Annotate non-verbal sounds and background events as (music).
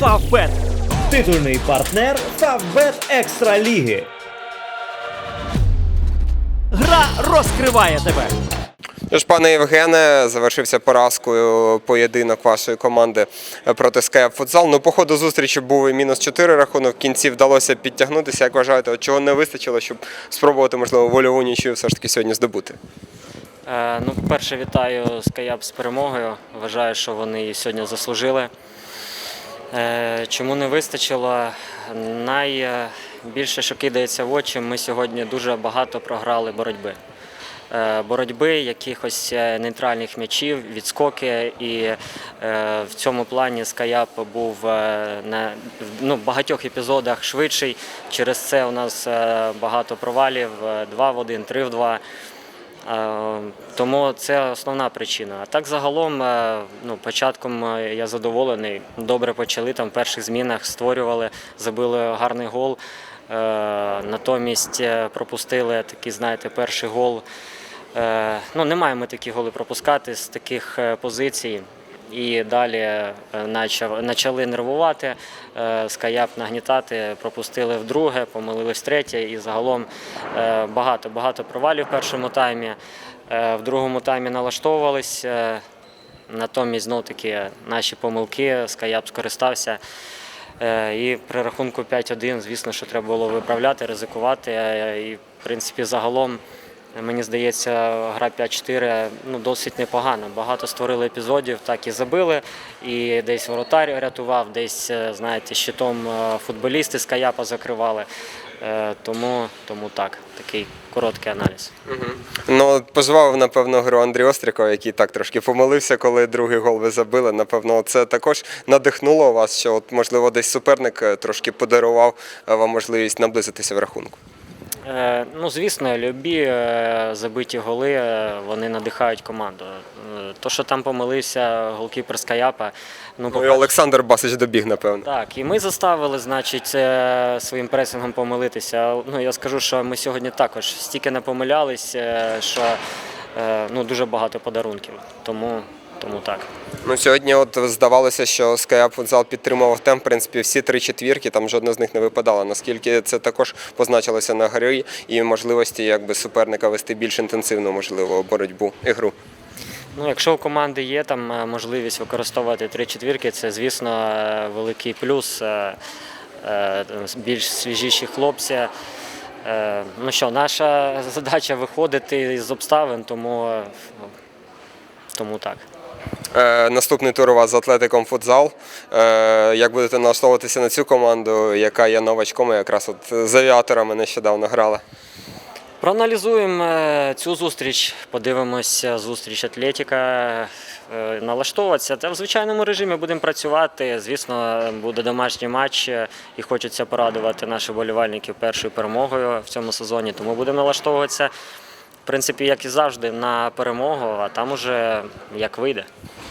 Фавбет. Титульний партнер Фавбет Екстра Ліги. Гра розкриває тебе. Тож, пане Євгене, завершився поразкою поєдинок вашої команди проти Скайп Футзал. Ну, по ходу зустрічі був і мінус 4 рахунок. В кінці вдалося підтягнутися. Як вважаєте, от чого не вистачило, щоб спробувати, можливо, вольову нічию все ж таки сьогодні здобути? Е, Ну, по-перше, вітаю Скаяп з перемогою. Вважаю, що вони її сьогодні заслужили. Е, Чому не вистачило? Найбільше, що кидається в очі, ми сьогодні дуже багато програли боротьби. Е, Боротьби, якихось е, нейтральних м'ячів, відскоки. І в цьому плані Скаяп був на ну, багатьох епізодах швидший. Через це у нас багато провалів: 2 в 1, 3 в 2. Е, Тому це основна причина. А так загалом, е, ну, початком е, я задоволений. Добре почали там в перших змінах, створювали, забили гарний гол. Натомість пропустили такий, знаєте, перший гол. Ну, не маємо такі голи пропускати з таких позицій. І далі е, почали нервувати, е, скаяп нагнітати, пропустили вдруге, помилились втретє. І загалом е, багато багато провалів в першому таймі. В другому таймі налаштовувались. Натомість знов таки наші помилки, скаяп скористався. І при рахунку 5-1, звісно, що треба було виправляти, ризикувати. І, в принципі, загалом, мені здається, гра 5-4 ну, досить непогана. Багато створили епізодів, так і забили. І десь воротар рятував, десь, е, знаєте, щитом е, футболісти з Каяпа закривали. Е, Тому, тому так, такий короткий аналіз. Ну, пожвав, напевно, гру Андрій Остріков, який так трошки помилився, коли другий гол ви забили. Напевно, це також надихнуло вас, що, от, можливо, десь суперник трошки подарував вам можливість наблизитися в рахунку. Е, Ну, звісно, любі е, забиті голи е, вони надихають команду. То, що там помилився голкіпер Скаяпа, ну, Ну, і Олександр Басич добіг, напевно. так, і ми заставили, значить, своїм пресингом помилитися. Ну, я скажу, що ми сьогодні також стільки не помилялись, що ну, дуже багато подарунків. Тому, тому так. Ну, сьогодні от здавалося, що Скаяп футзал підтримував темп. В принципі, всі три четвірки, там жодна з них не випадала. Наскільки це також позначилося на грі і можливості якби суперника вести більш інтенсивну, можливо, боротьбу і гру. Ну, якщо у команди є там е, можливість використовувати три четвірки, це, звісно, е, великий плюс. Е, Більш свіжіші хлопці. Ну що, наша (laughs) задача виходити з обставин, тому, е, тому так. Е, наступний тур у вас з Атлетиком футзал. Е, як будете налаштовуватися на цю команду, яка є новачком, якраз от з авіаторами нещодавно грала? Проаналізуємо е, цю зустріч, подивимося зустріч Атлетіка, налаштовуватися. Та в звичайному режимі будемо працювати. Звісно, буде домашній матч і хочеться порадувати наших болівальників першою перемогою в цьому сезоні. Тому будемо налаштовуватися, в принципі, як і завжди, на перемогу, а там уже як вийде.